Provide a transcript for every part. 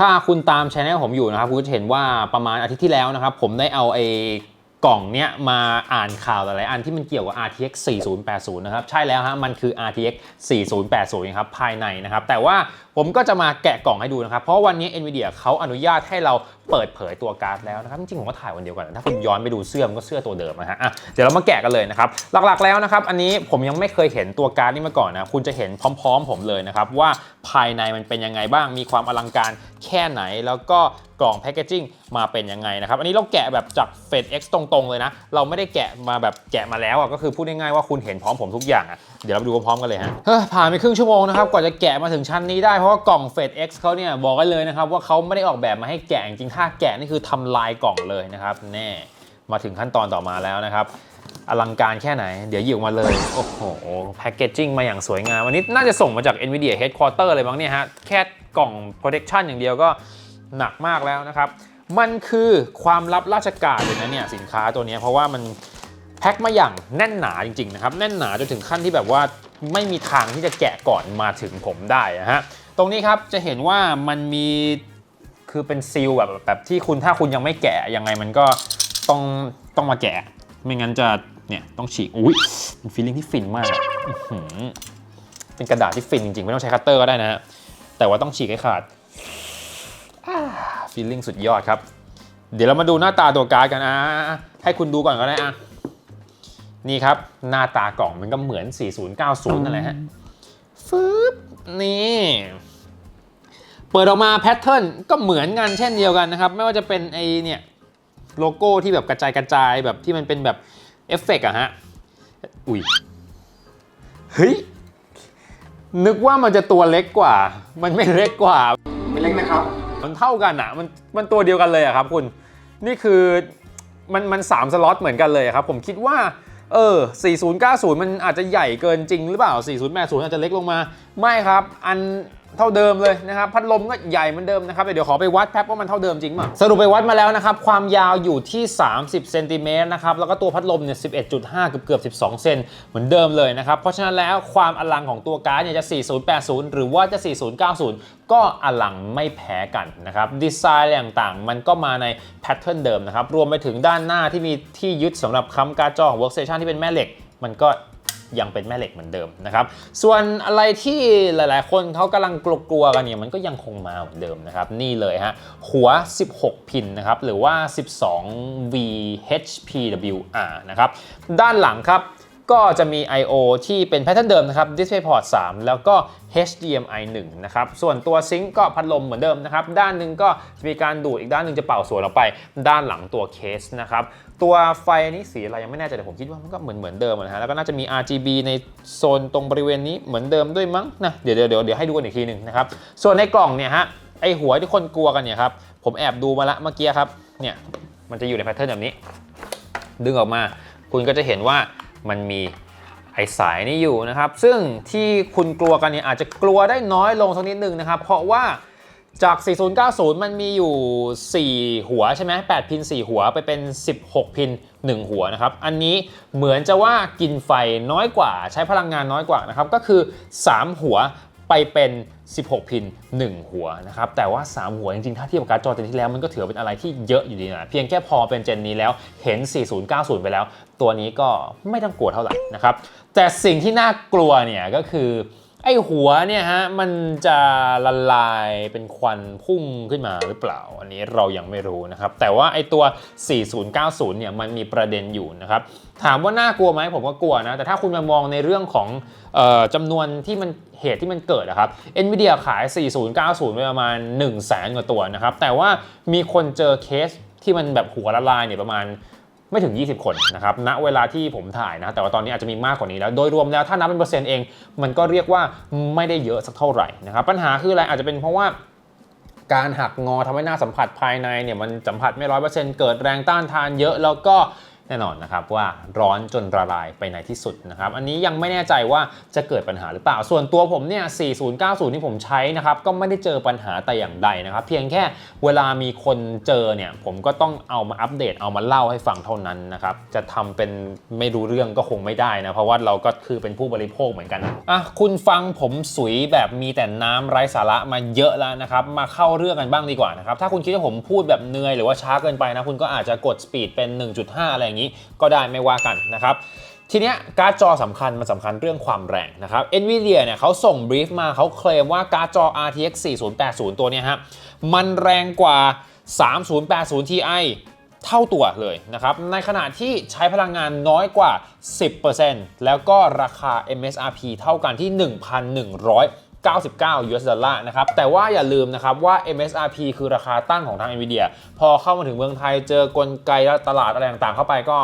ถ้าคุณตามช anel ผมอยู่นะครับ คุณจะเห็นว่าประมาณอาทิตย์ที่แล้วนะครับ ผมได้เอาไอ้กล่องเนี้ยมาอ่านข่าวหลายๆอันที่มันเกี่ยวกับ RTX 4080 นะครับ ใช่แล้วฮะ มันคือ RTX 4080ครับ ภายในนะครับ แต่ว่าผมก็จะมาแกะกล่องให้ดูนะครับ เพราะวันนี้ NVIDIA เขาอนุญาตให้เรา เปิดเผยตัวการ์ดแล้วนะครับจริงๆผมก็ถ่ายวันเดียวกันนถ้าคุณย้อนไปดูเสื้อมันก็เสื้อตัวเดิมนะฮะอะเดี๋ยวเรามาแกะกันเลยนะครับหลักๆแล้วนะครับอันนี้ผมยังไม่เคยเห็นตัวการ์ดนี้มาก่อนนะคุณจะเห็นพร้อม ๆ ผมเลยนะครับว่าภายในมันเป็นยังไงบ้างมีความอลังการแค่ไหนแล้วก็กล่องแพคเกจิ้งมาเป็นยังไงนะครับ อันนี้เราแกะแบบจาก f e d X ตรง ๆ เลยนะ เราไม่ได้แกะมาแบบแกะมาแล้วอะก็คือพูดง่ายๆว่าคุณเห็นพร้อมผมทุกอย่างอะเดี๋ยวเราไปดูพร้อมๆกันเลยฮะผ่านไปครึ่งชั่วโมงนะครับกว่าจะแกะมาถึงชั้นนี้ได้เพราะว่ากล่อง f e d X เขาเนี่ยบอกไว้เลยนะครับว่าเขาไม่ได้ออกแบบมาให้แกะจริงๆถ้าแกะนี่คือทำลายกล่องเลยนะครับ แน่มาถึงขั้นตอนต่อมาแล้วนะครับ อลังการแค่ไหน เดี๋ยวหยิบออกมาเลย โอ้โหแพคเกจจิ้งมาอย่างสวยงามวันนี้น่าจะส่งมาจาก NVIDIA Headquarter เลยบ้างเนี่ยฮะ แค่กล่อง protection อย่างเดียวก็หนักมากแล้วนะครับ มันคือความลับราชการเลยนะเนี่ยสินค้าตัวนี้เพราะว่ามันแพ็คมาอย่างแน่นหนาจริงๆนะครับ แน่นหนาจนถึงขั้นที่แบบว่าไม่มีทางที่จะแกะก่อนมาถึงผมได้อะฮะ ตรงนี้ครับจะเห็นว่ามันมี คือเป็นซีลแบบแบบที่คุณถ้าคุณยังไม่แกะยังไงมันก็ต้องต้องมาแกะ ไม่งั้นจะเนี่ยต้องฉีกอุ้ยเป็นฟีลลิ่งที่ฟินมากเป็นกระดาษที่ฟินจริงๆ ไม่ต้องใช้คัตเตอร์ก็ได้นะฮะแต่ว่าต้องฉีกให้ขาดฟีลลิ่งสุดยอดครับ เดี๋ยวเรามาดูหน้าตาตัวการ์ดกันอะให้คุณดูก่อนก็ได้อะนี่ครับ หน้าตากล่องมันก็เหมือน 4090 นั่นแหละฮะฟึบนี่ เปิดออกมาแพทเทิร์นก็เหมือนกันเช่นเดียวกันนะครับ ไม่ว่าจะเป็นไอเนี่ยโลโก้ที่แบบกระจายกระจายแบบที่มันเป็นแบบเอฟเฟกต์อะฮะ อุ้ย เฮ้ย นึกว่ามันจะตัวเล็กกว่า มันไม่เล็กกว่า ไม่เล็กนะครับ มันเท่ากันอะมันมันตัวเดียวกันเลยอะครับคุณ นี่คือมันมันสามสล็อตเหมือนกันเลยอะครับ ผมคิดว่าเออ 4090 มันอาจจะใหญ่เกินจริงหรือเปล่า 4080 อาจจะเล็กลงมา ไม่ครับ อัน เท่าเดิมเลยนะครับ พัดลมก็ใหญ่เหมือนเดิมนะครับ เดี๋ยวขอไปวัดแป๊บว่ามันเท่าเดิมจริงมั้ยสรุปไปวัดมาแล้วนะครับ ความยาวอยู่ที่ 30เซนติเมตรนะครับ แล้วก็ตัวพัดลมเนี่ย 11.5 เกือบเกือบ 12 เซนเหมือนเดิมเลยนะครับ เพราะฉะนั้นแล้วความอลังของตัวการ์ดเนี่ยจะ 4080 หรือว่าจะ 4090 ก็อลังไม่แพ้กันนะครับ ดีไซน์ต่างๆ มันก็มาในแพทเทิร์นเดิมนะครับ รวมไปถึงด้านหน้าที่มีที่ยึดสำหรับค้ำการ์ดจอของ Workstation ที่เป็นแม่เหล็ก มันก็ ยังเป็นแม่เหล็กเหมือนเดิมนะครับ ส่วนอะไรที่หลายๆ คนเขากำลังกลัวๆกันเนี่ยมันก็ยังคงมาเหมือนเดิมนะครับ นี่เลยฮะหัว 16 พินนะครับ หรือว่า 12 VHPWR นะครับ ด้านหลังครับก็จะมี I/O ที่เป็นแพทเทิร์นเดิมนะครับ DisplayPort 3 แล้วก็ HDMI 1 นะครับ ส่วนตัวซิงก์ก็พัดลมเหมือนเดิมนะครับ ด้านหนึ่งก็จะมีการดูด อีกด้านหนึ่งจะเป่าสวนออกไป ด้านหลังตัวเคสนะครับ ตัวไฟนี้สีอะไรยังไม่แน่ใจแต่ผมคิดว่ามันก็เหมือนเหมือนเดิมนะฮะแล้วก็น่าจะมี RGB ในโซนตรงบริเวณนี้เหมือนเดิมด้วยมั้งนะเดี๋ยวเดี๋ยวเดี๋ยวให้ดูกันอีกทีหนึ่งนะครับส่วนในกล่องเนี่ยฮะไอหัวที่คนกลัวกันเนี่ยครับผมแอบดูมาละเมื่อกี้ครับเนี่ยมันจะอยู่ในแพทเทิร์นแบบนี้ ดึงออกมาคุณก็จะเห็นว่ามันมีไอสายนี้อยู่นะครับ ซึ่งที่คุณกลัวกันเนี่ยอาจจะกลัวได้น้อยลงสักนิดนึงนะครับ เพราะว่า จาก 4090 มันมีอยู่ 4 หัวใช่ไหม8พิน 4 หัวไปเป็น 16 พิน 1 หัวนะครับ อันนี้เหมือนจะว่ากินไฟน้อยกว่า ใช้พลังงานน้อยกว่านะครับ ก็คือ 3 หัวไปเป็น 16 พิน 1 หัวนะครับ แต่ว่า 3 หัวจริงๆ ถ้าเทียบกับการ์ดจอเจนที่แล้ว มันก็ถือเป็นอะไรที่เยอะอยู่ดีนะ เพียงแค่พอเป็นเจนนี้แล้วเห็น 4090 ไปแล้ว ตัวนี้ก็ไม่ต้องกลัวเท่าไหร่นะครับ แต่สิ่งที่น่ากลัวเนี่ยก็คือ ไอ้หัวเนี่ยฮะมันจะละลายเป็นควันพุ่งขึ้นมาหรือเปล่า อันนี้เรายังไม่รู้นะครับ แต่ว่าไอ้ตัว 4090 เนี่ยมันมีประเด็นอยู่นะครับ ถามว่าน่ากลัวไหมผมก็กลัวนะ แต่ถ้าคุณมามองในเรื่องของออจำนวนที่มันเหตุที่มันเกิดนะครับ NVIDIA ขาย 4090 ไปประมาณ 1 0 0 0 0แสนกว่าตัวนะครับ แต่ว่ามีคนเจอเคสที่มันแบบหัวละลายเนี่ยประมาณ ไม่ถึง 20 คนนะครับณเวลาที่ผมถ่ายนะ แต่ว่าตอนนี้อาจจะมีมากกว่านี้แล้ว โดยรวมแล้วถ้านับเป็นเปอร์เซ็นต์เอง มันก็เรียกว่าไม่ได้เยอะสักเท่าไหร่นะครับ ปัญหาคืออะไรอาจจะเป็นเพราะว่าการหักงอทำให้หน้าสัมผัสภายในเนี่ยมันสัมผัสไม่ร้อยเปอร์เซ็นต์เกิดแรงต้านทานเยอะ แล้วก็ แน่นอนนะครับว่าร้อนจนละลายไปในที่สุดนะครับอันนี้ยังไม่แน่ใจว่าจะเกิดปัญหาหรือเปล่า ส่วนตัวผมเนี่ย 4090 ที่ผมใช้นะครับก็ไม่ได้เจอปัญหาแต่อย่างใดนะครับ เพียงแค่เวลามีคนเจอเนี่ยผมก็ต้องเอามาอัปเดตเอามาเล่าให้ฟังเท่านั้นนะครับจะทำเป็นไม่รู้เรื่องก็คงไม่ได้นะเพราะว่าเราก็คือเป็นผู้บริโภคเหมือนกันอะคุณฟังผมสุยแบบมีแต่น้ำไร้สาระมาเยอะแล้วนะครับมาเข้าเรื่องกันบ้างดีกว่านะครับถ้าคุณคิดว่าผมพูดแบบเหนื่อยหรือว่าช้าเกินไปนะคุณก็อาจจะกดสปีดเป็น 1.5 อะไรอย่างนี้ก็ได้ไม่ว่ากันนะครับทีเนี้ยการ์ดจอสำคัญมันสำคัญเรื่องความแรงนะครับ NVIDIA เนี่ยเขาส่งบรีฟมาเขาเคลมว่าการ์ดจอ RTX 4080 ตัวเนี้ยฮะมันแรงกว่า 3080 Ti เท่าตัวเลยนะครับ ในขณะที่ใช้พลังงานน้อยกว่า 10%แล้วก็ราคา MSRP เท่ากันที่ 99 US ดอลลาร์นะครับ แต่ว่าอย่าลืมนะครับว่า MSRP คือราคาตั้งของทาง NVIDIA พอเข้ามาถึงเมืองไทยเจอกลไกและตลาดอะไรต่างๆ เข้าไปก็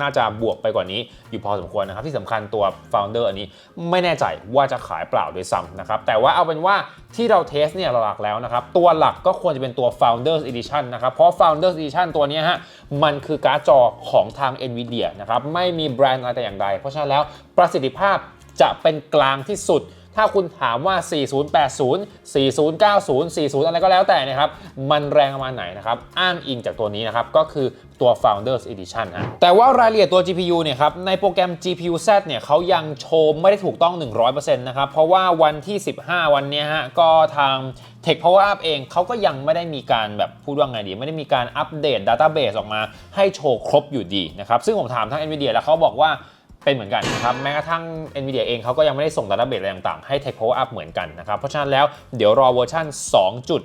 น่าจะบวกไปกว่านี้อยู่พอสมควรนะครับ ที่สำคัญตัว Founder อันนี้ไม่แน่ใจว่าจะขายเปล่าโดยซ้ำนะครับ แต่ว่าเอาเป็นว่าที่เราเทสเนี่ยหลักแล้วนะครับ ตัวหลักก็ควรจะเป็นตัว Founders Edition นะครับ เพราะ Founders Edition ตัวนี้ฮะมันคือการ์ดจอของทาง NVIDIA นะครับ ไม่มีแบรนด์อะไรแต่อย่างใด เพราะฉะนั้นแล้วประสิทธิภาพจะเป็นกลางที่สุด ถ้าคุณถามว่า 4080 4090 40 อะไรก็แล้วแต่นะครับ มันแรงประมาณไหนนะครับ อ้างอิงจากตัวนี้นะครับ ก็คือตัว Founders Edition ฮะแต่ว่ารายละเอียดตัว GPU เนี่ยครับ ในโปรแกรม GPU Z เนี่ยเขายังโชว์ไม่ได้ถูกต้อง 100%นะครับ เพราะว่าวันที่ 15 วันนี้ฮะ ก็ทาง Tech Power Up เองเขาก็ยังไม่ได้มีการแบบพูดว่าไงดี ไม่ได้มีการอัปเดต Database ออกมาให้โชว์ครบอยู่ดีนะครับ ซึ่งผมถามทาง NVIDIA แล้วเขาบอกว่า เป็นเหมือนกันนะครับแม้กระทั่ง NVIDIA เองเขาก็ยังไม่ได้ส่ง Database อะไรต่างๆให้ Tech Power Up เหมือนกันนะครับเพราะฉะนั้นแล้วเดี๋ยวรอเวอร์ชัน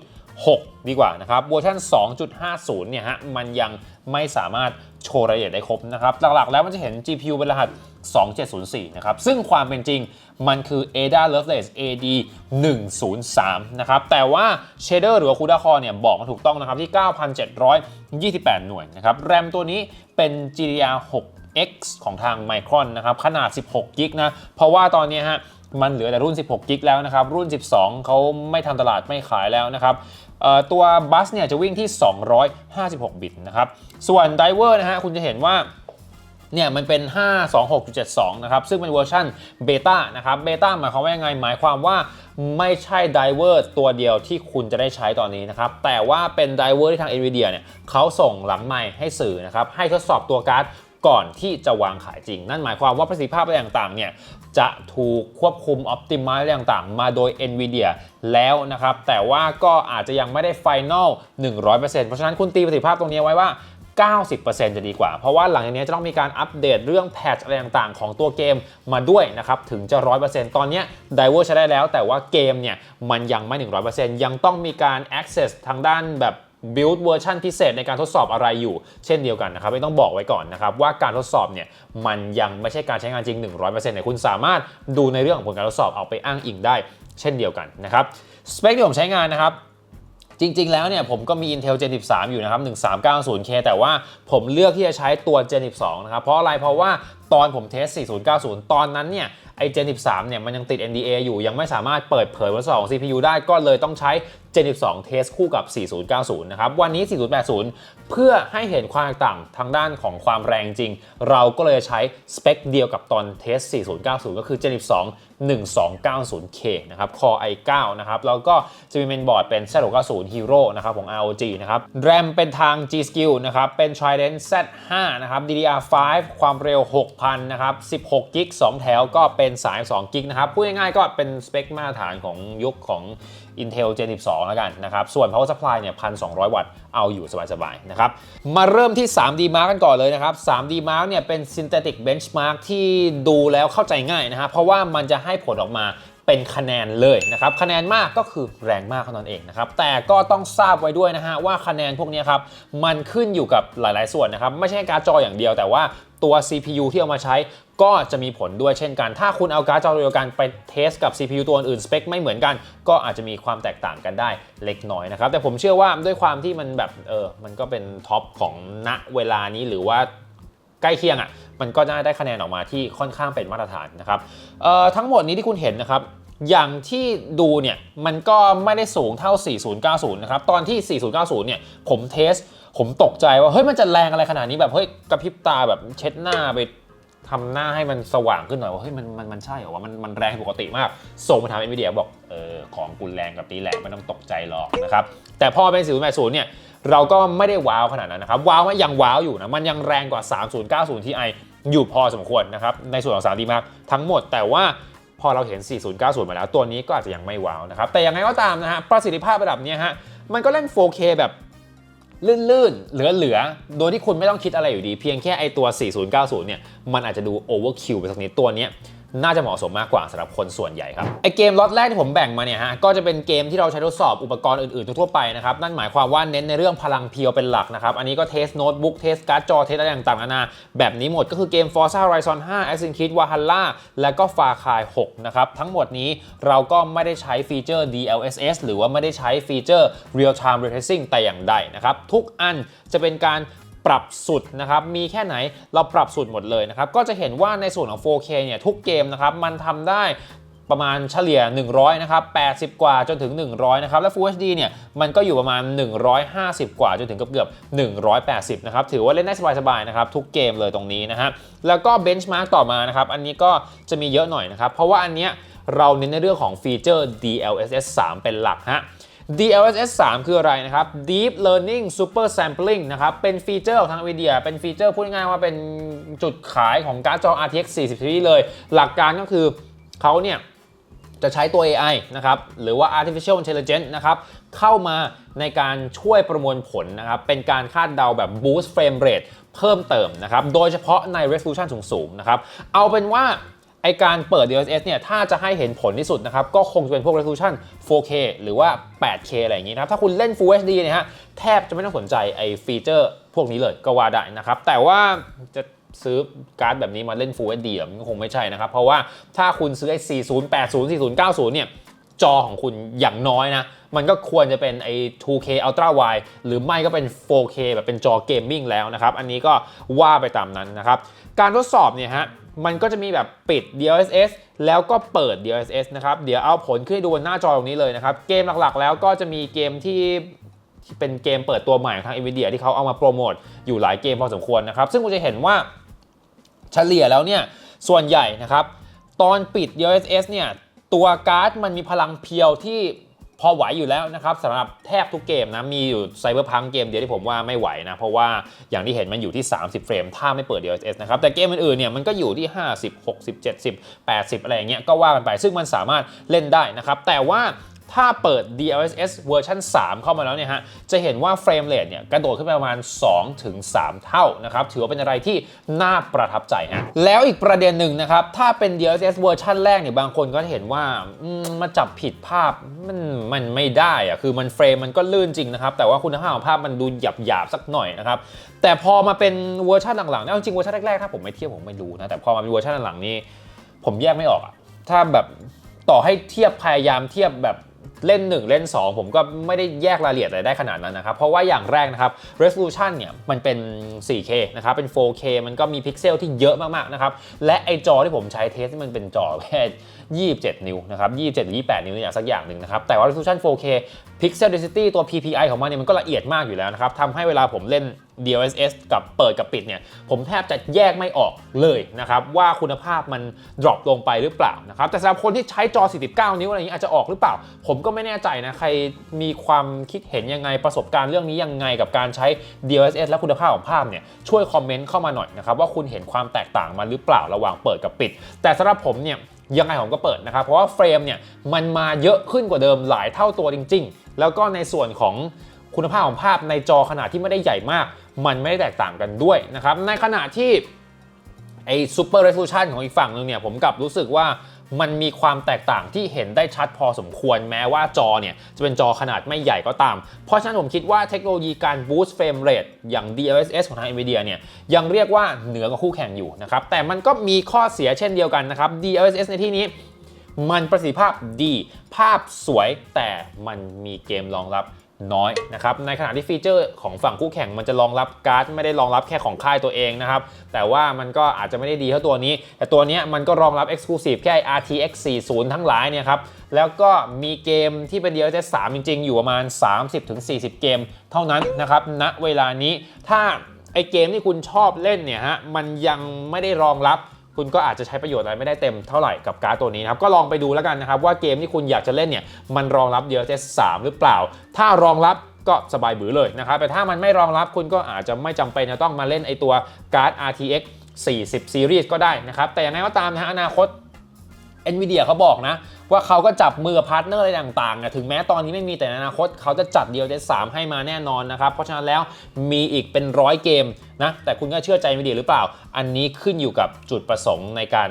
2.6 ดีกว่านะครับเวอร์ชัน2.50 เนี่ยฮะมันยังไม่สามารถโชว์รายละเอียดได้ครบนะครับหลักๆแล้วมันจะเห็น GPU เป็นรหัส 2704 นะครับ ซึ่งความเป็นจริงมันคือ Ada Lovelace AD 103 นะครับ แต่ว่า Shader หรือว่า CUDA Core เนี่ย บอกมาถูกต้องนะครับ ที่ 9,728 หน่วยนะครับ แรมตัวนี้เป็น GDDR6 X ของทาง Micron นะครับขนาด 16กิกนะเพราะว่าตอนนี้ฮะมันเหลือแต่รุ่น 16กิกแล้วนะครับ รุ่น 12 เขาไม่ทำตลาดไม่ขายแล้วนะครับตัวบัสเนี่ยจะวิ่งที่ 256 บิตนะครับ ส่วนไดเวอร์นะฮะคุณจะเห็นว่าเนี่ยมันเป็น 526.72 นะครับ ซึ่งเป็นเวอร์ชันเบต้านะครับ เบต้าหมายความว่ายังไง หมายความว่าไม่ใช่ไดเวอร์ตัวเดียวที่คุณจะได้ใช้ตอนนี้นะครับ แต่ว่าเป็นไดเวอร์ที่ทาง NVIDIA เนี่ยเขาส่งหลังใหม่ให้สื่อนะครับ ให้ทดสอบตัวการ์ด ก่อนที่จะวางขายจริง นั่นหมายความว่าประสิทธิภาพอะไรต่างๆเนี่ยจะถูกควบคุม Optimize อะไรต่างๆ มาโดย NVIDIA แล้วนะครับ แต่ว่าก็อาจจะยังไม่ได้ Final 100%เพราะฉะนั้นคุณตีประสิทธิภาพตรงนี้ไว้ว่า90%จะดีกว่า เพราะว่าหลังจากนี้จะต้องมีการอัปเดตเรื่องแพทช์อะไรต่างๆ ของตัวเกมมาด้วยนะครับ ถึงจะ 100%ตอนนี้ไดเวอร์ใช้ได้แล้ว แต่ว่าเกมเนี่ยมันยังไม่ 100%ยังต้องมีการ access ทางด้านแบบ บิลด์เวอร์ชันพิเศษในการทดสอบอะไรอยู่ เช่นเดียวกันนะครับไม่ต้องบอกไว้ก่อนนะครับว่าการทดสอบเนี่ยมันยังไม่ใช่การใช้งานจริง 100%เนี่ยคุณสามารถดูในเรื่องของผลการทดสอบเอาไปอ้างอิงได้ เช่นเดียวกันนะครับสเปคที่ผมใช้งานนะครับ จริง ๆ แล้วเนี่ยผมก็มี Intel Gen 13 อยู่นะครับ 1390K แต่ว่าผมเลือกที่จะใช้ตัว Gen 12 นะครับ เพราะอะไรเพราะว่าตอนผมเทส 4090 ตอนนั้นเนี่ยไอ้ Gen 13 เนี่ยมันยังติด NDA อยู่ยังไม่สามารถเปิดเผยวัสดุของ CPU ได้ก็เลยต้องใช้ Gen 12 เทสคู่กับ 4090 นะครับ วันนี้ 4080 เพื่อให้เห็นความแตกต่างทางด้านของความแรงจริง เราก็เลยใช้สเปคเดียวกับตอนเทส 4090 ก็คือ Gen 12 1290K นะครับ Core i9 นะครับ แล้วก็จะมีเมนบอร์ดเป็น Z690 Hero นะครับของ ROG นะครับ RAM เป็นทาง G Skill นะครับ เป็น Trident Z5 นะครับ DDR5 ความเร็ว 6,000 นะครับ 16กิก2แถวก็เป็นสาย2กิกนะครับ พูดง่ายๆก็เป็นสเปคมาตรฐานของยุคของ Intel Gen 12 แล้วกันนะครับ ส่วน Power Supply เนี่ย 1,200 วัตต์ เอาอยู่สบายๆ นะครับ มาเริ่มที่ 3D Mark กันก่อนเลยนะครับ 3D Mark เนี่ยเป็น Synthetic Benchmark ที่ดูแล้วเข้าใจง่ายนะครับเพราะว่ามันจะให้ผลออกมา เป็นคะแนนเลยนะครับคะแนนมากก็คือแรงมากเท่านั้นเองนะครับแต่ก็ต้องทราบไว้ด้วยนะฮะว่าคะแนนพวกนี้ครับมันขึ้นอยู่กับหลาย ๆ ส่วนนะครับไม่ใช่การ์ดจออย่างเดียวแต่ว่าตัว CPU ที่เอามาใช้ก็จะมีผลด้วยเช่นกัน ถ้าคุณเอาการ์ดจอเดียวกันไปเทสกับ CPU ตัวอื่นสเปคไม่เหมือนกัน ก็อาจจะมีความแตกต่างกันได้เล็กน้อยนะครับ แต่ผมเชื่อว่าด้วยความที่มันแบบเออ มันก็เป็นท็อปของณเวลานี้หรือว่าใกล้เคียงอะ มันก็จะได้คะแนนออกมาที่ค่อนข้างเป็นมาตรฐานนะครับเอ่อทั้งหมดนี้ที่คุณเห็นนะครับ อย่างที่ดูเนี่ยมันก็ไม่ได้สูงเท่า 4090 นะครับ ตอนที่ 4090 เนี่ยผมเทส ผมตกใจว่าเฮ้ยมันจะแรงอะไรขนาดนี้แบบเฮ้ยกระพริบตาแบบเช็ดหน้าไปทำหน้าให้มันสว่างขึ้นหน่อยว่าเฮ้ยมันมันมันใช่เหรอว่ามันมันแรงปกติมาก ส่งมาทางเอ็นวีเดียบอกเออของกูแรงกับนี้แหละไม่ต้องตกใจหรอกนะครับ แต่พอเป็น4080เนี่ยเราก็ไม่ได้ว้าวขนาดนั้นนะครับ ว้าวมันยังว้าวอยู่นะมันยังแรงกว่า 3090 Ti อยู่พอสมควรนะครับในส่วนของ 3D Mark ทั้งหมดแต่ว่า พอเราเห็น 4090 มาแล้ว ตัวนี้ก็อาจจะยังไม่ว้าวนะครับ แต่ยังไงก็ตามนะฮะ ประสิทธิภาพระดับนี้ฮะ มันก็เล่น 4K แบบลื่นๆ เหลือๆ โดยที่คุณไม่ต้องคิดอะไรอยู่ดี เพียงแค่ไอตัว 4090 เนี่ย มันอาจจะดู overkill ไปสักนิดตัวนี้ น่าจะเหมาะสมมากกว่าสำหรับคนส่วนใหญ่ครับไอเกมล็อตแรกที่ผมแบ่งมาเนี่ยฮะก็จะเป็นเกมที่เราใช้ทดสอบอุปกรณ์อื่นๆทั่วไปนะครับนั่นหมายความว่าเน้นในเรื่องพลังเพียวเป็นหลักนะครับอันนี้ก็เทสโน้ตบุ๊กเทสการ์ดจอเทสอะไรต่างๆนานาแบบนี้หมดก็คือเกม Forza Horizon 5 Assassin's Creed Valhalla และก็ Far Cry 6นะครับทั้งหมดนี้เราก็ไม่ได้ใช้ฟีเจอร์ DLSS หรือว่าไม่ได้ใช้ฟีเจอร์ Real Time Ray Tracing แต่อย่างใดนะครับทุกอันจะเป็นการ ปรับสุดนะครับมีแค่ไหนเราปรับสุดหมดเลยนะครับก็จะเห็นว่าในส่วนของ 4K เนี่ยทุกเกมนะครับมันทำได้ประมาณเฉลี่ย 100 นะครับ 80 กว่าจนถึง 100 นะครับ และ Full HD เนี่ย มันก็อยู่ประมาณ 150 กว่าจนถึงเกือบเกือบ180 นะครับ ถือว่าเล่นได้สบายๆ นะครับ ทุกเกมเลยตรงนี้นะฮะ แล้วก็ Benchmark ต่อมานะครับ อันนี้ก็จะมีเยอะหน่อยนะครับ เพราะว่าอันเนี้ยเราเน้นในเรื่องของฟีเจอร์ DLSS 3 เป็นหลักฮะ DLSS 3 คืออะไรนะครับ Deep Learning Super Sampling นะครับเป็นฟีเจอร์ของทาง NVIDIA เป็นฟีเจอร์พูดง่ายว่าเป็นจุดขายของการ์ดจอ RTX 40 series เลย หลักการก็คือเขาเนี่ยจะใช้ตัว AI นะครับ หรือว่า artificial intelligence นะครับ เข้ามาในการช่วยประมวลผลนะครับ เป็นการคาดเดาแบบ boost frame rate เพิ่มเติมนะครับ โดยเฉพาะใน resolution สูงๆ นะครับ เอาเป็นว่า ไอการเปิด DLSS เนี่ย ถ้าจะให้เห็นผลที่สุดนะครับ ก็คงจะเป็นพวก resolution 4K หรือว่า 8K อะไรอย่างงี้นะครับ ถ้าคุณเล่น Full HD เนี่ยฮะ แทบจะไม่ต้องสนใจไอฟีเจอร์พวกนี้เลยก็ว่าได้นะครับ แต่ว่าจะซื้อการ์ดแบบนี้มาเล่น Full HD มันก็คงไม่ใช่นะครับ เพราะว่าถ้าคุณซื้อไอ4080 4090 เนี่ย จอของคุณอย่างน้อยนะ มันก็ควรจะเป็นไอ้ 2K Ultra Wide หรือไม่ก็เป็น 4K แบบเป็นจอเกมมิ่งแล้วนะครับ อันนี้ก็ว่าไปตามนั้นนะครับ การทดสอบเนี่ยฮะ มันก็จะมีแบบปิด DLSS แล้วก็เปิด DLSS นะครับ เดี๋ยวเอาผลขึ้นให้ดูบนหน้าจอตรงนี้เลยนะครับ เกมหลักๆ แล้วก็จะมีเกมที่ที่เป็นเกมเปิดตัวใหม่ของทาง NVIDIA ที่เขาเอามาโปรโมทอยู่หลายเกมพอสมควรนะครับ ซึ่งคุณจะเห็นว่าเฉลี่ยแล้วเนี่ย ส่วนใหญ่นะครับ ตอนปิด DLSS เนี่ย ตัวการ์ดมันมีพลังเพียวที่ พอไหวอยู่แล้วนะครับสำหรับแทบทุกเกมนะมีอยู่ไซเบอร์พังเกมเดียวที่ผมว่าไม่ไหวนะ เพราะว่าอย่างที่เห็นมันอยู่ที่ 30 เฟรม ถ้าไม่เปิด DLSS นะครับ แต่เกมอื่นๆเนี่ยมันก็อยู่ที่ 50 60 70 80 อะไรอย่างเงี้ยก็ว่ากันไป ซึ่งมันสามารถเล่นได้นะครับแต่ว่า ถ้าเปิด DLSS เวอร์ชัน3 เข้ามาแล้วเนี่ยฮะ จะเห็นว่าเฟรมเรทเนี่ยกระโดดขึ้นไปประมาณ2ถึง3เท่านะครับ ถือว่าเป็นอะไรที่น่าประทับใจฮะ แล้วอีกประเด็นหนึ่งนะครับ ถ้าเป็น DLSS เวอร์ชันแรกเนี่ย บางคนก็จะเห็นว่ามมาจับผิดภาพมันมันไม่ได้อะคือมันเฟรมมันก็ลื่นจริงนะครับ แต่ว่าคุณภาพของภาพมันดูหยาบหยาบๆสักหน่อยนะครับ แต่พอมาเป็นเวอร์ชันหลังๆเนี่ยจริงเวอร์ชันแรกๆถ้าผมไม่เทียบผมไม่รู้นะ แต่พอมาเป็นเวอร์ชันหลังๆนี่ผมแยกไม่ออกอะถ้าแบบต่อให้เทียบพยายามเทียบแบบ เล่น 1 เล่น 2 ผมก็ไม่ได้แยกรายละเอียดอะไรได้ขนาดนั้นนะครับ เพราะว่าอย่างแรกนะครับ resolution เนี่ยมันเป็น 4K นะครับ เป็น 4K มันก็มีพิกเซลที่เยอะมากๆนะครับ และไอจอที่ผมใช้เทสมันเป็นจอแค่ 27 นิ้วนะครับ27หรือ28 นิ้วอย่างสักอย่างหนึ่งนะครับ แต่ว่า resolution 4K pixel density ตัว PPI ของมันเนี่ยมันก็ละเอียดมากอยู่แล้วนะครับทำให้เวลาผมเล่น DLSS กับเปิดกับปิดเนี่ยผมแทบจะแยกไม่ออกเลยนะครับว่าคุณภาพมัน drop ลงไปหรือเปล่านะครับแต่สำหรับคนที่ใช้จอ 49 นิ้วอะไรอย่างนี้อาจจะออกหรือเปล่า ผมก็ไม่แน่ใจนะใครมีความคิดเห็นยังไงประสบการณ์เรื่องนี้ยังไงกับการใช้ DLSS และคุณภาพของภาพเนี่ยช่วยคอมเมนต์เข้ามาหน่อยนะครับว่าคุณเห็นความแตกต่างมันหรือเปล่าระหว่างเปิดกับปิด แต่สำหรับผมเนี่ย ยังไงผมก็เปิดนะครับ เพราะว่าเฟรมเนี่ยมันมาเยอะขึ้นกว่าเดิมหลายเท่าตัวจริง ๆ แล้วก็ในส่วนของคุณภาพของภาพในจอขนาดที่ไม่ได้ใหญ่มาก มันไม่ได้แตกต่างกันด้วยนะครับในขณะที่ไอ้ซูเปอร์เรสโซลูชันของอีกฝั่งหนึงเนี่ยผมกลับรู้สึกว่า มันมีความแตกต่างที่เห็นได้ชัดพอสมควรแม้ว่าจอเนี่ย จะเป็นจอขนาดไม่ใหญ่ก็ตาม เพราะฉะนั้นผมคิดว่าเทคโนโลยีการ boost frame rate อย่าง DLSS ของทาง NVIDIA เนี่ยยังเรียกว่าเหนือกว่าคู่แข่งอยู่นะครับ แต่มันก็มีข้อเสียเช่นเดียวกันนะครับ DLSS ในที่นี้มันประสิทธิภาพดี ภาพสวยแต่มันมีเกมรองรับ น้อยนะครับในขณะที่ฟีเจอร์ของฝั่งคู่แข่งมันจะรองรับการ์ดไม่ได้รองรับแค่ของค่ายตัวเองนะครับ แต่ว่ามันก็อาจจะไม่ได้ดีเท่าตัวนี้ แต่ตัวนี้มันก็รองรับ Exclusive แค่ RTX 40 ทั้งหลายเนี่ยครับ แล้วก็มีเกมที่เป็น DLSS 3 จริง ๆ อยู่ประมาณ 30-40 เกม เท่านั้นนะครับณเวลานี้ถ้าไอเกมที่คุณชอบเล่นเนี่ยฮะมันยังไม่ได้รองรับ คุณก็อาจจะใช้ประโยชน์อะไรไม่ได้เต็มเท่าไหร่กับการ์ดตัวนี้นะครับก็ลองไปดูแล้วกันนะครับว่าเกมที่คุณอยากจะเล่นเนี่ยมันรองรับ DLSS 3 หรือเปล่า ถ้ารองรับก็สบายบือเลยนะครับแต่ถ้ามันไม่รองรับคุณก็อาจจะไม่จำเป็นจะต้องมาเล่นไอตัวการ์ด RTX 40 Series ก็ได้นะครับแต่อย่างไรก็ตามนะฮะอนาคต NVIDIA เขาบอกนะว่าเขาก็จับมือพาร์ทเนอร์อะไรต่างๆนะถึงแม้ตอนนี้ไม่มีแต่ในอนาคตเขาจะจัด DLSS 3 ให้มาแน่นอนนะครับเพราะฉะนั้นแล้วมีอีกเป็นร้อยเกม นะแต่คุณก็เชื่อใจ NVIDIA หรือเปล่า อันนี้ขึ้นอยู่กับจุดประสงค์ในการ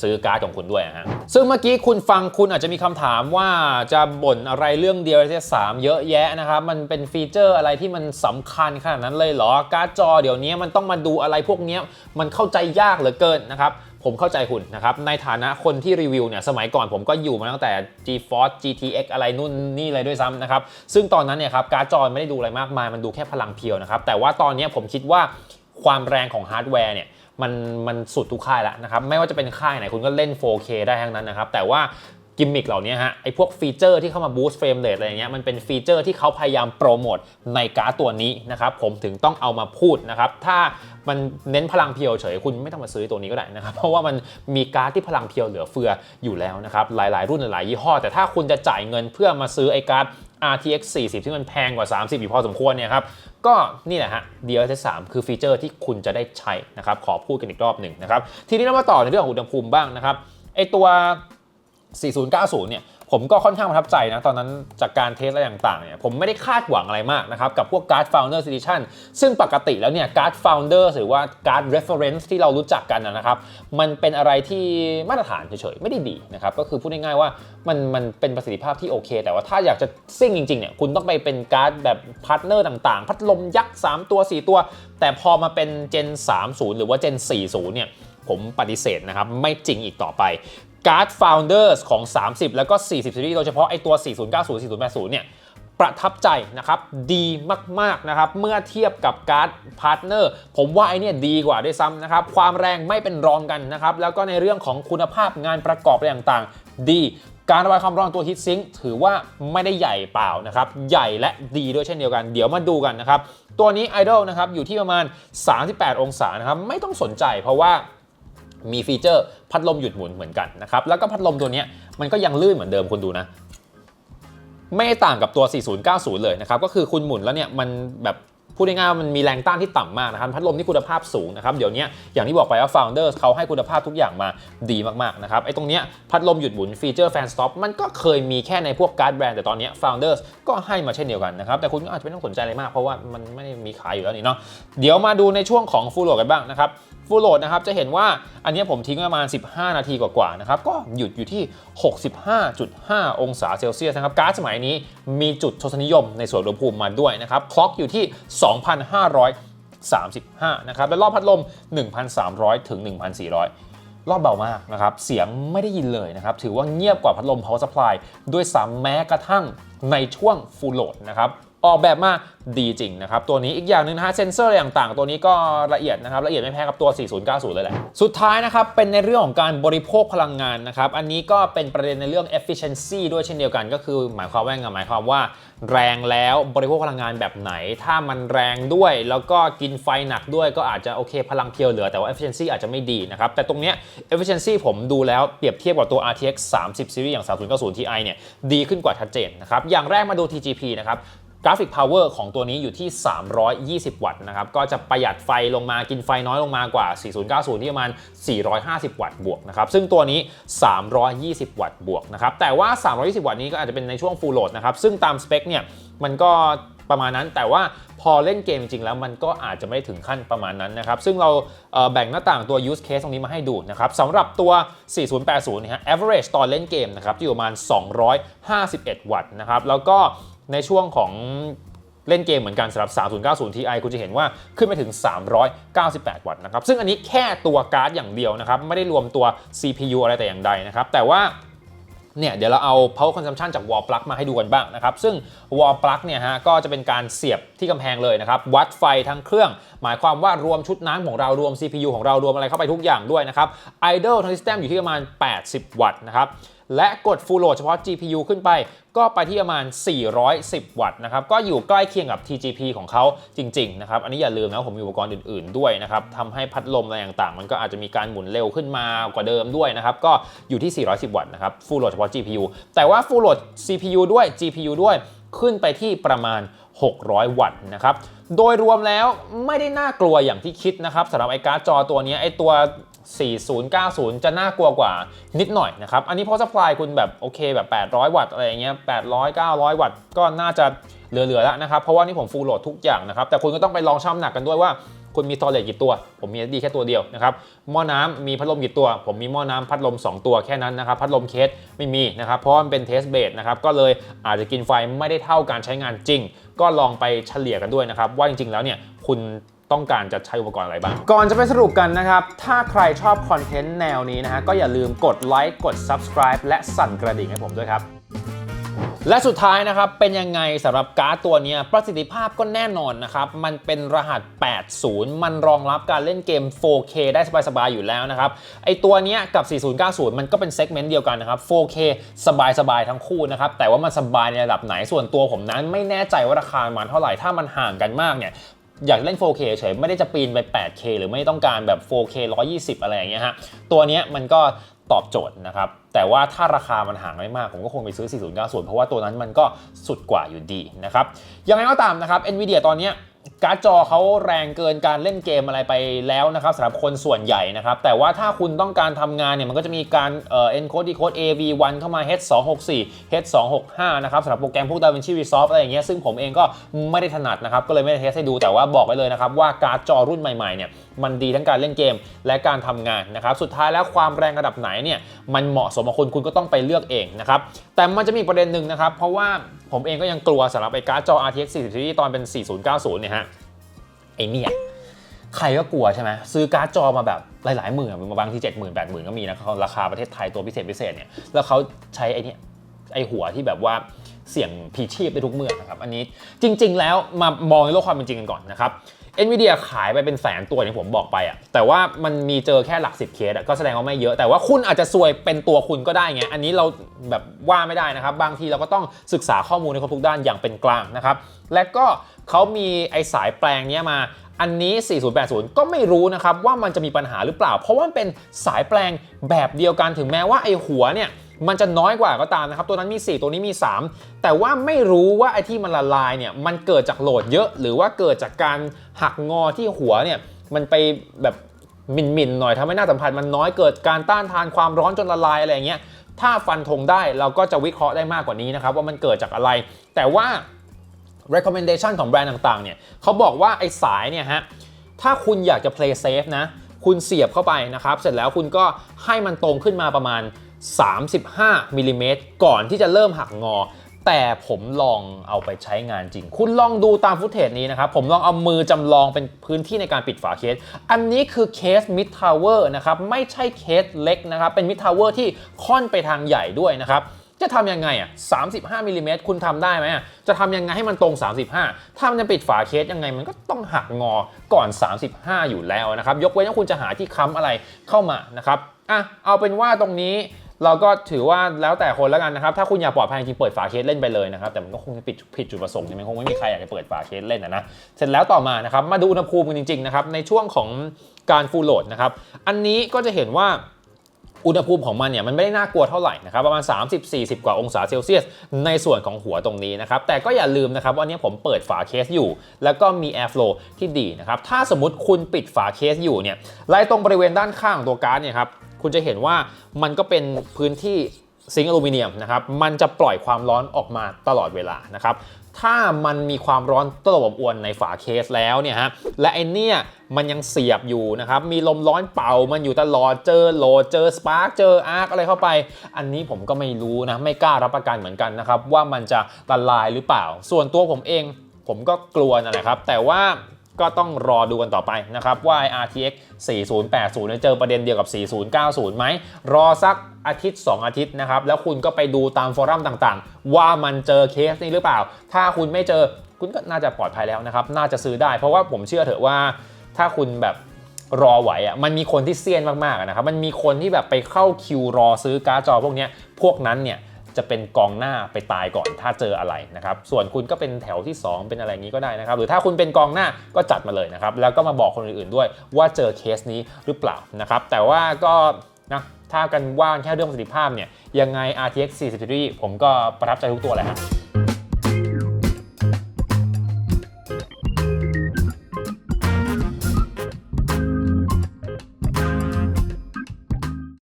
ซื้อการ์ดของคุณด้วยนะฮะซึ่งเมื่อกี้คุณฟังคุณอาจจะมีคำถามว่าจะบ่นอะไรเรื่อง DLSS 3เยอะแยะนะครับมันเป็นฟีเจอร์อะไรที่มันสำคัญขนาดนั้นเลยเหรอการ์ดจอเดี๋ยวนี้มันต้องมาดูอะไรพวกนี้มันเข้าใจยากเหลือเกินนะครับผมเข้าใจคุณนะครับ ในฐานะคนที่รีวิวเนี่ยสมัยก่อนผมก็อยู่มาตั้งแต่ GeForce GTX อะไรนู่นนี่เลยด้วยซ้ำนะครับ ซึ่งตอนนั้นเนี่ยครับการ์ดจอไม่ได้ดูอะไรมากมาย มันดูแค่พลังเพียวนะครับ แต่ว่าตอนนี้ผมคิดว่า ความแรงของฮาร์ดแวร์เนี่ยมันมันสุดทุกค่ายแล้วนะครับ ไม่ว่าจะเป็นค่ายไหนคุณก็เล่น 4K ได้ทั้งนั้นนะครับ แต่ว่า กิมมิคเหล่านี้ฮะไอพวกฟีเจอร์ที่เข้ามาบูสต์เฟรมเรทอะไรเงี้ยมันเป็นฟีเจอร์ที่เขาพยายามโปรโมทในการ์ดตัวนี้นะครับผมถึงต้องเอามาพูดนะครับถ้ามันเน้นพลังเพียวเฉยคุณไม่ต้องมาซื้อตัวนี้ก็ได้นะครับเพราะว่ามันมีการ์ดที่พลังเพียวเหลือเฟืออยู่แล้วนะครับหลาย ๆ รุ่นหลายยี่ห้อ แต่ถ้าคุณจะจ่ายเงินเพื่อมาซื้อไอการ์ด RTX 40 ที่มันแพงกว่า 30อยู่พอสมควรเนี่ยครับก็นี่แหละฮะ DLSS 3คือฟีเจอร์ที่คุณจะได้ใช้นะครับขอพูดกันอีกรอบหนึ่งนะครับทีนี้เรามาต่อในเรื่องของอุณหภูมิบ้างนะครับไอตัว 4090 เนี่ยผมก็ค่อนข้างประทับใจนะ ตอนนั้นจากการเทสอะไรต่างๆเนี่ยผมไม่ได้คาดหวังอะไรมากนะครับ กับพวกการ์ด Founders Edition ซึ่งปกติแล้วเนี่ยการ์ด Founders หรือว่าการ์ด Reference ที่เรารู้จักกันนะครับ มันเป็นอะไรที่มาตรฐานเฉยๆ ไม่ได้ดีนะครับ ก็คือพูดง่ายๆว่ามันมันเป็นประสิทธิภาพที่โอเค แต่ว่าถ้าอยากจะซิ่งจริงๆเนี่ยคุณต้องไปเป็นการ์ดแบบพาร์ทเนอร์ต่างๆ พัดลมยักษ์ 3 ตัว 4 ตัว แต่พอมาเป็น Gen 30 หรือว่า Gen 40 เนี่ยผมปฏิเสธนะครับไม่จริงอีกต่อไป การ์ด Founders ของ 30 แล้วก็ 40ซีรีส์โดยเฉพาะไอตัว 4090 4080 เนี่ยประทับใจนะครับดีมากๆนะครับเมื่อเทียบกับการ์ดพาร์ทเนอร์ผมว่าไอเนี่ยดีกว่าด้วยซ้ำนะครับความแรงไม่เป็นรองกันนะครับแล้วก็ในเรื่องของคุณภาพงานประกอบอะไรต่างๆ ดีการระบายความร้อนตัวฮิตซิงค์ถือว่าไม่ได้ใหญ่เปล่านะครับ ใหญ่และดีด้วยเช่นเดียวกัน เดี๋ยวมาดูกันนะครับ ตัวนี้ Idol นะครับอยู่ที่ประมาณ 38 องศานะครับ ไม่ต้องสนใจเพราะว่า มีฟีเจอร์พัดลมหยุดหมุนเหมือนกันนะครับ แล้วก็พัดลมตัวนี้มันก็ยังลื่นเหมือนเดิมคุณดูนะ ไม่ต่างกับตัว 4090 เลยนะครับ ก็คือคุณหมุนแล้วเนี่ยมันแบบ พูดง่ายๆว่ามันมีแรงต้านที่ต่ำมากนะครับพัดลมที่คุณภาพสูงนะครับเดี๋ยวนี้อย่างที่บอกไปว่า Founders เขาให้คุณภาพทุกอย่างมาดีมากๆนะครับไอ้ตรงเนี้ยพัดลมหยุดหมุนฟีเจอร์แฟนสต็อปมันก็เคยมีแค่ในพวกการ์ดแบรนด์แต่ตอนนี้ Founders ก็ให้มาเช่นเดียวกันนะครับแต่คุณก็อาจจะไม่ต้องสนใจอะไรมากเพราะว่ามันไม่ได้มีขายอยู่แล้วนี่เนาะเดี๋ยวมาดูในช่วงของ Full Load กันบ้างนะครับฟูลโหลดนะครับจะเห็นว่าอันนี้ผมทิ้งประมาณ 15 นาทีกว่าๆนะครับก็หยุดอยู่ที่ 65.5 องศาเซลเซียสนะครับการ์ดสมัยนี้มีจุดทศนิยมในส่วนอุณหภูมิมาด้วยนะครับคล็อกอยู่ที่2,535 นะครับ และรอบพัดลม 1,300 ถึง 1,400 รอบเบามากนะครับ เสียงไม่ได้ยินเลยนะครับ ถือว่าเงียบกว่าพัดลม power supply ด้วยซ้ำแม้กระทั่งในช่วง full load นะครับ ออกแบบมาดีจริงนะครับ ตัวนี้อีกอย่างหนึ่งนะฮะเซนเซอร์อะไรต่างๆ ตัวนี้ก็ละเอียดนะครับ ละเอียดไม่แพ้กับตัว 4090 เลยแหละ สุดท้ายนะครับ เป็นในเรื่องของการบริโภคพลังงานนะครับ อันนี้ก็เป็นประเด็นในเรื่อง efficiency ด้วยเช่นเดียวกันก็คือ หมายความว่าไงหมายความว่า แรงแล้วบริโภคพลังงานแบบไหน ถ้ามันแรงด้วย แล้วก็กินไฟหนักด้วยก็อาจจะโอเคพลังเพียวเหลือแต่ว่า efficiency อาจจะไม่ดีนะครับแต่ตรงเนี้ย efficiency ผมดูแล้วเปรียบเทียบกับตัว RTX 30 series อย่าง 3090 Ti เนี่ยดีขึ้นกว่าชัดเจนนะครับอย่างแรกมาดู TGP นะครับ กราฟิกพาวเวอร์ของตัวนี้อยู่ที่ 320 วัตต์นะครับ ก็จะประหยัดไฟลงมากินไฟน้อยลงมากว่า 4090 ที่ประมาณ 450 วัตต์บวกนะครับ ซึ่งตัวนี้ 320 วัตต์บวกนะครับ แต่ว่า 320 วัตต์นี้ก็อาจจะเป็นในช่วง full load นะครับ ซึ่งตามสเปคเนี่ยมันก็ประมาณนั้นแต่ว่าพอเล่นเกมจริงๆแล้วมันก็อาจจะไม่ถึงขั้นประมาณนั้นนะครับ ซึ่งเราเแบ่งหน้าต่างตัว use case ตรงนี้มาให้ดูนะครับสำหรับตัว 4080นะฮะ average ตอนเล่นเกมนะครับอยู่ประมาณ 251 วัตต์นะครับ แล้วก็ ในช่วงของเล่นเกมเหมือนกันสำหรับ 3090 Ti คุณจะเห็นว่าขึ้นไปถึง 398 วัตต์นะครับ ซึ่งอันนี้แค่ตัวการ์ดอย่างเดียวนะครับ ไม่ได้รวมตัว CPU อะไรแต่อย่างใดนะครับ แต่ว่าเนี่ยเดี๋ยวเราเอา power consumption จาก wall plug มาให้ดูกันบ้างนะครับ ซึ่ง wall plug เนี่ยฮะก็จะเป็นการเสียบที่กำแพงเลยนะครับ วัดไฟทั้งเครื่อง หมายความว่ารวมชุดน้ำของเรารวม CPU ของเรารวมอะไรเข้าไปทุกอย่างด้วยนะครับ idle ทั้ง system อยู่ที่ประมาณ 80 วัตต์นะครับ และกด full load เฉพาะ GPU ขึ้นไป ก็ไปที่ประมาณ 410 วัตต์นะครับ ก็อยู่ใกล้เคียงกับ TGP ของเขาจริงๆนะครับ อันนี้อย่าลืมนะผมมีอุปกรณ์อื่นๆด้วยนะครับทำให้พัดลมอะไรต่างๆ มันก็อาจจะมีการหมุนเร็วขึ้นมากว่าเดิมด้วยนะครับ ก็อยู่ที่ 410 วัตต์นะครับ full load เฉพาะ GPU แต่ว่า full load CPU ด้วย GPU ด้วยขึ้นไปที่ประมาณ 600 วัตต์นะครับ โดยรวมแล้วไม่ได้น่ากลัวอย่างที่คิดนะครับสำหรับไอ้การ์ดจอตัวนี้ไอ้ตัว 4090 จะน่ากลัวกว่านิดหน่อยนะครับ อันนี้พอสปายคุณแบบโอเคแบบ 800 วัตต์อะไรอย่างเงี้ย800 900 วัตต์ก็น่าจะเหลือๆแล้วนะครับ เพราะว่านี่ผมฟูลโหลดทุกอย่างนะครับ แต่คุณก็ต้องไปลองชั่งน้ำหนักกันด้วยว่าคุณมีสโตรเลจกี่ตัว ผมมี SD แค่ตัวเดียวนะครับ หม้อน้ำมีพัดลมกี่ตัว ผมมีหม้อน้ำพัดลม 2 ตัวแค่นั้นนะครับ พัดลมเคสไม่มีนะครับ เพราะว่ามันเป็นเทสเบสนะครับ ก็เลยอาจจะกินไฟไม่ได้เท่าการใช้งานจริง ก็ลองไปเฉลี่ยกันด้วยนะครับ ว่าจริงๆแล้วเนี่ยคุณ ต้องการจะใช้อุปกรณ์อะไรบ้าง ก่อนจะไปสรุปกันนะครับ ถ้าใครชอบคอนเทนต์แนวนี้นะฮะ ก็อย่าลืมกดไลค์กด subscribe และสั่นกระดิ่งให้ผมด้วยครับ และสุดท้ายนะครับ เป็นยังไงสำหรับการ์ดตัวนี้ประสิทธิภาพก็แน่นอนนะครับ มันเป็นรหัส 80 มันรองรับการเล่นเกม 4K ได้สบายๆอยู่แล้วนะครับ ไอตัวนี้กับ 4090 มันก็เป็นเซกเมนต์เดียวกันนะครับ 4K สบายๆทั้งคู่นะครับ แต่ว่ามันสบายในระดับไหนส่วนตัวผมนั้น ไม่แน่ใจว่าราคามันเท่าไหร่ถ้ามันห่างกันมากเนี่ย อยากเล่น 4K เฉยไม่ได้จะปีนไป 8K หรือไม่ต้องการแบบ 4K 120 อะไรอย่างเงี้ยฮะ ตัวเนี้ยมันก็ตอบโจทย์นะครับ แต่ว่าถ้าราคามันห่างไม่มาก ผมก็คงไปซื้อ 4090 เพราะว่าตัวนั้นมันก็สุดกว่าอยู่ดีนะครับ ยังไงก็ตามนะครับ NVIDIA ตอนเนี้ย การ์ดจอเขาแรงเกินการเล่นเกมอะไรไปแล้วนะครับสำหรับคนส่วนใหญ่นะครับ แต่ว่าถ้าคุณต้องการทำงานเนี่ย มันก็จะมีการเอ่อ encode decode AV1 เข้ามา H264 H265 นะครับสำหรับโปรแกรมพวก DaVinci Resolve อะไรอย่างเงี้ยซึ่งผมเองก็ไม่ได้ถนัดนะครับ ก็เลยไม่ได้เทสให้ดูแต่ว่าบอกไว้เลยนะครับ ว่าการ์ดจอรุ่นใหม่ๆเนี่ยมันดีทั้งการเล่นเกมและการทำงานนะครับสุดท้ายแล้วความแรงระดับไหนเนี่ยมันเหมาะสมกับคุณคุณก็ต้องไปเลือกเองนะครับแต่มันจะมีประเด็นหนึ่งนะครับเพราะว่า ผมเองก็ยังกลัวสำหรับไอ้การ์ดจอ RTX 40 Series ตอนเป็น 4090 เนี่ยฮะ ไอ้เนี่ยใครก็กลัวใช่ไหมซื้อการ์ดจอมาแบบหลายๆหมื่นมาบางที่เจ็ดหมื่นแปดหมื่นก็มีนะเขาราคาประเทศไทยตัวพิเศษพิเศษเนี่ยแล้วเขาใช้ไอ้เนี่ยไอ้หัวที่แบบว่า เสี่ยงผีชีพได้ทุกเมื่อนะครับอันนี้จริง ๆ แล้วมามองในโลกความเป็นจริงกันก่อนนะครับ NVIDIA ขายไปเป็นแสนตัวอย่างที่ผมบอกไปอะแต่ว่ามันมีเจอแค่หลัก10เคสอะก็แสดงว่าไม่เยอะ แต่ว่าคุณอาจจะซวยเป็นตัวคุณก็ได้ไง อันนี้เราแบบว่าไม่ได้นะครับ บางทีเราก็ต้องศึกษาข้อมูลในครบทุกด้านอย่างเป็นกลางนะครับ และก็เขามีไอสายแปลงเนี้ยมา อันนี้ 4080 ก็ไม่รู้นะครับว่ามันจะมีปัญหาหรือเปล่า เพราะว่ามันเป็นสายแปลงแบบเดียวกันถึงแม้ว่าไอหัวเนี่ย มันจะน้อยกว่าก็ตามนะครับ ตัวนั้นมี 4 ตัวนี้มี 3 แต่ว่าไม่รู้ว่าไอ้ที่มันละลายเนี่ยมันเกิดจากโหลดเยอะหรือว่าเกิดจากการหักงอที่หัวเนี่ยมันไปแบบมินมินๆหน่อยทำให้หน้าสัมผัสมันน้อยเกิดการต้านทานความร้อนจนละลายอะไรอย่างเงี้ยถ้าฟันธงได้เราก็จะวิเคราะห์ได้มากกว่านี้นะครับ ว่ามันเกิดจากอะไร แต่ว่า recommendation ของแบรนด์ต่างๆเนี่ยเขาบอกว่าไอ้สายเนี่ยฮะถ้าคุณอยากจะ play safe นะ คุณเสียบเข้าไปนะครับ เสร็จแล้วคุณก็ให้มันตรงขึ้นมาประมาณ 35มิลลิเมตรก่อนที่จะเริ่มหักงอ แต่ผมลองเอาไปใช้งานจริง คุณลองดูตามฟุตเทจนี้นะครับ ผมลองเอามือจำลองเป็นพื้นที่ในการปิดฝาเคส อันนี้คือเคส mid tower นะครับ ไม่ใช่เคสเล็กนะครับ เป็น mid tower ที่ค่อนไปทางใหญ่ด้วยนะครับจะทำยังไงอะ 35มิลลิเมตรคุณทำได้ไหมอะ จะทำยังไงให้มันตรง 35 ถ้ามันจะปิดฝาเคสยังไงมันก็ต้องหักงอก่อน 35 อยู่แล้วนะครับ ยกเว้นว่าคุณจะหาที่ค้ำอะไรเข้ามานะครับ อะ เอาเป็นว่าตรงนี้ เราก็ถือว่าแล้วแต่คนแล้วกันนะครับ ถ้าคุณอยากปลอดภัยจริงๆเปิดฝาเคสเล่นไปเลยนะครับ แต่มันก็คงจะผิดผิดจุดประสงค์ใช่ไหมคงไม่มีใครอยากจะเปิดฝาเคสเล่นนะนะ เสร็จแล้วต่อมานะครับ มาดูอุณหภูมิกันจริงๆนะครับในช่วงของการฟูลโหลดนะครับ อันนี้ก็จะเห็นว่าอุณหภูมิของมันเนี่ยมันไม่ได้น่ากลัวเท่าไหร่นะครับประมาณ 30-40 กว่าองศาเซลเซียส ในส่วนของหัวตรงนี้นะครับ แต่ก็อย่าลืมนะครับว่าอันนี้ผมเปิดฝาเคสอยู่ แล้วก็มี airflow ที่ดีนะครับ ถ้าสมมติคุณปิดฝาเคสอยู่เนี่ยไล่ตรงบริเวณด้านข้างของตัวการ์ดเนี่ยครับ คุณจะเห็นว่ามันก็เป็นพื้นที่ซิงค์อลูมิเนียมนะครับ มันจะปล่อยความร้อนออกมาตลอดเวลานะครับ ถ้ามันมีความร้อนตลบอบอวนในฝาเคสแล้วเนี่ยฮะ และไอเนี่ยมันยังเสียบอยู่นะครับ มีลมร้อนเป่ามันอยู่ตลอด เจอโหลเจอสปาร์กเจออาร์กอะไรเข้าไป อันนี้ผมก็ไม่รู้นะ ไม่กล้ารับประกันเหมือนกันนะครับ ว่ามันจะละลายหรือเปล่า ส่วนตัวผมเองผมก็กลัวนะครับ แต่ว่า ก็ต้องรอดูกันต่อไปนะครับว่า RTX 4080เนี่ยเจอประเด็นเดียวกับ 4090 ไหม รอสักอาทิตย์ 2 อาทิตย์นะครับ แล้วคุณก็ไปดูตามฟอรัมต่างๆ ว่ามันเจอเคสนี้หรือเปล่า ถ้าคุณไม่เจอคุณก็น่าจะปลอดภัยแล้วนะครับ น่าจะซื้อได้ เพราะว่าผมเชื่อเถอะว่าถ้าคุณแบบรอไหวอะมันมีคนที่เซียนมากๆนะครับมันมีคนที่แบบไปเข้าคิวรอซื้อการ์ดจอพวกนี้พวกนั้นเนี่ย จะเป็นกองหน้าไปตายก่อนถ้าเจออะไรนะครับส่วนคุณก็เป็นแถวที่ 2 เป็นอะไรงนี้ก็ได้นะครับหรือถ้าคุณเป็นกองหน้าก็จัดมาเลยนะครับแล้วก็มาบอกคนอื่นๆด้วยว่าเจอเคสนี้หรือเปล่านะครับแต่ว่าก็นะถ้ากันว่าแค่เรื่องประสิทธิภาพเนี่ยยังไง RTX 40 Series ผมก็ประทับใจทุกตัวเลยฮะ